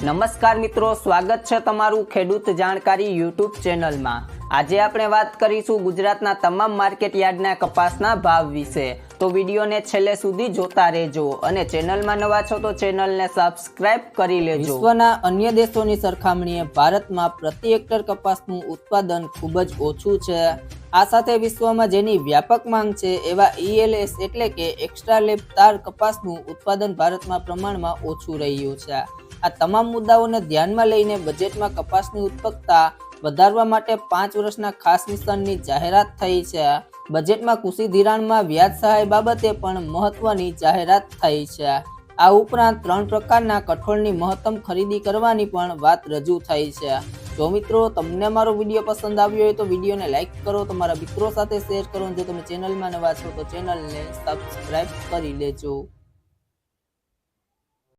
નમસ્કાર મિત્રો, સ્વાગત છે તમારું ખેડૂત જાણકારી યુટ્યુબ ચેનલમાં. આજે આપણે વાત કરીશું ગુજરાતના તમામ માર્કેટ યાર્ડના કપાસના ભાવ વિશે. તો વિડીયોને છેલ્લે સુધી જોતા રહેજો અને ચેનલમાં નવા છો તો ચેનલને સબસ્ક્રાઇબ કરી લેજો. વિશ્વના અન્ય દેશોની સરખામણીએ ભારતમાં પ્રતિ હેક્ટર કપાસનું ઉત્પાદન ખૂબ જ ઓછું છે. આ સાથે વિશ્વમાં જેની વ્યાપક માંગ છે એવા ઈએલએસ એટલે કે એક્સ્ટ્રા લેબ તાર કપાસનું ઉત્પાદન ભારતમાં પ્રમાણમાં ઓછું રહ્યું છે. આ તમામ મુદ્દાઓને ધ્યાનમાં લઈને બજેટમાં કપાસની ઉત્પકતા વધારવા માટે પાંચ વર્ષના ખાસ મિશનની જાહેરાત થઈ છે. બજેટમાં કૃષિ ધિરાણમાં વ્યાજ સહાય બાબતે પણ મહત્વની જાહેરાત થઈ છે. આ ઉપરાંત ત્રણ પ્રકારના કઠોળની મહત્તમ ખરીદી કરવાની પણ વાત રજૂ થઈ છે. જો મિત્રો તમને મારો વીડિયો પસંદ આવ્યો હોય તો વિડીયોને લાઇક કરો, તમારા મિત્રો સાથે શેર કરો જો તમે ચેનલમાં નવા છો તો ચેનલને સબસ્ક્રાઈબ કરી લેજો.